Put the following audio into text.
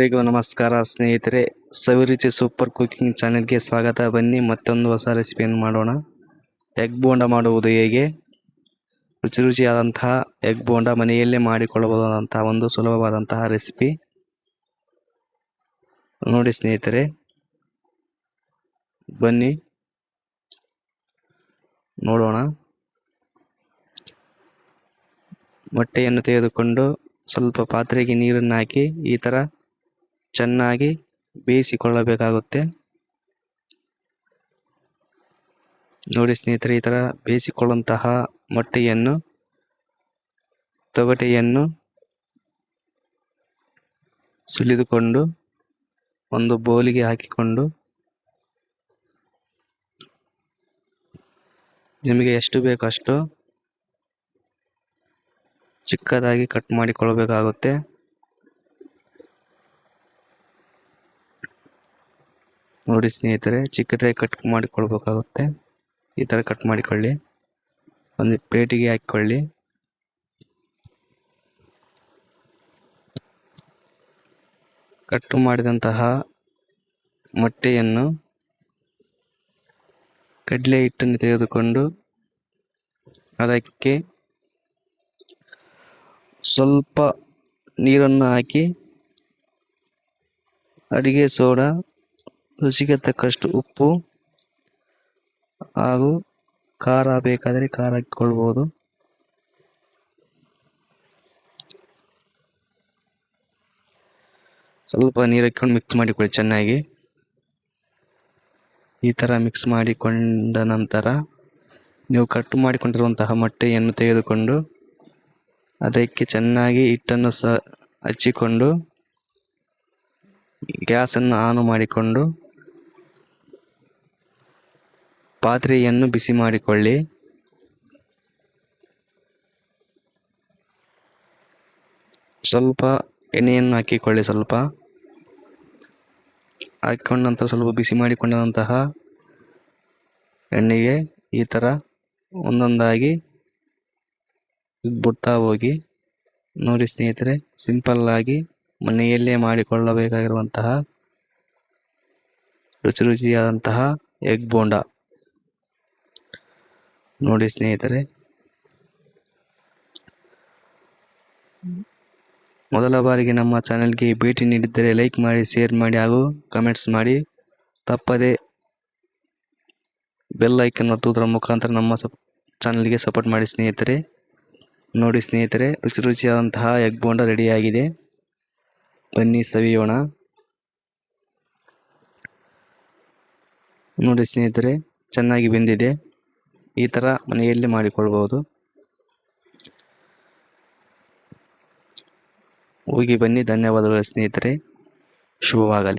ಎಲ್ಲರಿಗೂ ನಮಸ್ಕಾರ, ಸ್ನೇಹಿತರೆ. ಸವಿರುಚಿ ಸೂಪರ್ ಕುಕಿಂಗ್ ಚಾನೆಲ್ಗೆ ಸ್ವಾಗತ. ಬನ್ನಿ, ಮತ್ತೊಂದು ಹೊಸ ರೆಸಿಪಿಯನ್ನು ಮಾಡೋಣ. ಎಗ್ ಬೋಂಡ ಮಾಡುವುದು ಹೇಗೆ? ರುಚಿ ರುಚಿಯಾದಂತಹ ಎಗ್ ಬೋಂಡ ಮನೆಯಲ್ಲೇ ಮಾಡಿಕೊಳ್ಳಬಹುದಾದಂತಹ ಒಂದು ಸುಲಭವಾದಂತಹ ರೆಸಿಪಿ. ನೋಡಿ, ಸ್ನೇಹಿತರೆ. ಬನ್ನಿ. ನೋಡೋಣ. ಮೊಟ್ಟೆಯನ್ನು ತೆಗೆದುಕೊಂಡು ಸ್ವಲ್ಪ ಪಾತ್ರೆಗೆ ನೀರನ್ನು ಹಾಕಿ ಈ ಥರ ಚೆನ್ನಾಗಿ ಬೇಯಿಸಿಕೊಳ್ಳಬೇಕಾಗುತ್ತೆ. ನೋಡಿ ಸ್ನೇಹಿತರೆ, ಈ ಥರ ಬೇಯಿಸಿಕೊಳ್ಳುವಂತಹ ಮೊಟ್ಟೆಯನ್ನು, ತೊಗಟೆಯನ್ನು ಸುಲಿದುಕೊಂಡು ಒಂದು ಬೌಲಿಗೆ ಹಾಕಿಕೊಂಡು ನಿಮಗೆ ಎಷ್ಟು ಬೇಕೋ ಅಷ್ಟು ಚಿಕ್ಕದಾಗಿ ಕಟ್ ಮಾಡಿಕೊಳ್ಳಬೇಕಾಗುತ್ತೆ. ನೋಡಿ ಸ್ನೇಹಿತರೆ, ಚಿಕ್ಕದಾಗಿ ಕಟ್ ಮಾಡಿಕೊಳ್ಬೇಕಾಗುತ್ತೆ. ಈ ಥರ ಕಟ್ ಮಾಡಿಕೊಳ್ಳಿ. ಒಂದು ಪ್ಲೇಟಿಗೆ ಹಾಕಿಕೊಳ್ಳಿ. ಕಟ್ ಮಾಡಿದಂತಹ ಮೊಟ್ಟೆಯನ್ನು ಕಡಲೆ ಹಿಟ್ಟನ್ನು ತೆಗೆದುಕೊಂಡು ಅದಕ್ಕೆ ಸ್ವಲ್ಪ ನೀರನ್ನು ಹಾಕಿ ಅಡುಗೆ ಸೋಡಾ ರುಚಿಗೆ ತಕ್ಕಷ್ಟು ಉಪ್ಪು ಹಾಗೂ ಖಾರ ಬೇಕಾದರೆ ಖಾರ ಹಾಕಿಕೊಳ್ಬೋದು. ಸ್ವಲ್ಪ ನೀರು ಹಾಕ್ಕೊಂಡು ಮಿಕ್ಸ್ ಮಾಡಿಕೊಳ್ಳಿ ಚೆನ್ನಾಗಿ. ಈ ಥರ ಮಿಕ್ಸ್ ಮಾಡಿಕೊಂಡ ನಂತರ ನೀವು ಕಟ್ ಮಾಡಿಕೊಂಡಿರುವಂತಹ ಮೊಟ್ಟೆಯನ್ನು ತೆಗೆದುಕೊಂಡು ಅದಕ್ಕೆ ಚೆನ್ನಾಗಿ ಹಿಟ್ಟನ್ನು ಸಹ ಹಚ್ಚಿಕೊಂಡು ಗ್ಯಾಸನ್ನು ಆನ್ ಮಾಡಿಕೊಂಡು ಪಾತ್ರೆಯನ್ನು ಬಿಸಿ ಮಾಡಿಕೊಳ್ಳಿ. ಸ್ವಲ್ಪ ಎಣ್ಣೆಯನ್ನು ಹಾಕಿಕೊಳ್ಳಿ ಸ್ವಲ್ಪ. ಹಾಕಿಕೊಂಡ ನಂತರ ಸ್ವಲ್ಪ ಬಿಸಿ ಮಾಡಿಕೊಂಡಂತಹ ಎಣ್ಣೆಗೆ ಈ ಥರ ಒಂದೊಂದಾಗಿ ಬಿಡ್ತಾ ಹೋಗಿ ನೋಡಿ ಸ್ನೇಹಿತರೆ ಸಿಂಪಲ್ಲಾಗಿ ಮನೆಯಲ್ಲೇ ಮಾಡಿಕೊಳ್ಳಬೇಕಾಗಿರುವಂತಹ ರುಚಿ ರುಚಿಯಾದಂತಹ ಎಗ್ ಬೋಂಡ. ನೋಡಿ ಸ್ನೇಹಿತರೆ. ಮೊದಲ ಬಾರಿಗೆ ನಮ್ಮ ಚಾನೆಲ್ಗೆ ಭೇಟಿ ನೀಡಿದ್ದರೆ ಲೈಕ್ ಮಾಡಿ, ಶೇರ್ ಮಾಡಿ ಹಾಗೂ ಕಮೆಂಟ್ಸ್ ಮಾಡಿ. ತಪ್ಪದೆ ಬೆಲ್ ಐಕನ್ ಒತ್ತುವುದರ ಮುಖಾಂತರ ನಮ್ಮ ಸಪ್, ಚಾನಲ್ಗೆ ಸಪೋರ್ಟ್ ಮಾಡಿ ಸ್ನೇಹಿತರೆ. ನೋಡಿ ಸ್ನೇಹಿತರೆ, ರುಚಿ ರುಚಿಯಾದಂತಹ ಎಗ್ ಬೋಂಡ ರೆಡಿಯಾಗಿದೆ. ಬನ್ನಿ ಸವಿಯೋಣ. ನೋಡಿ ಸ್ನೇಹಿತರೆ, ಚೆನ್ನಾಗಿ ಬೆಂದಿದೆ. ಈ ಥರ ಮನೆಯಲ್ಲಿ ಮಾಡಿಕೊಳ್ಬೋದು ಹೋಗಿ ಬನ್ನಿ ಧನ್ಯವಾದಗಳು ಸ್ನೇಹಿತರೆ. ಶುಭವಾಗಲಿ.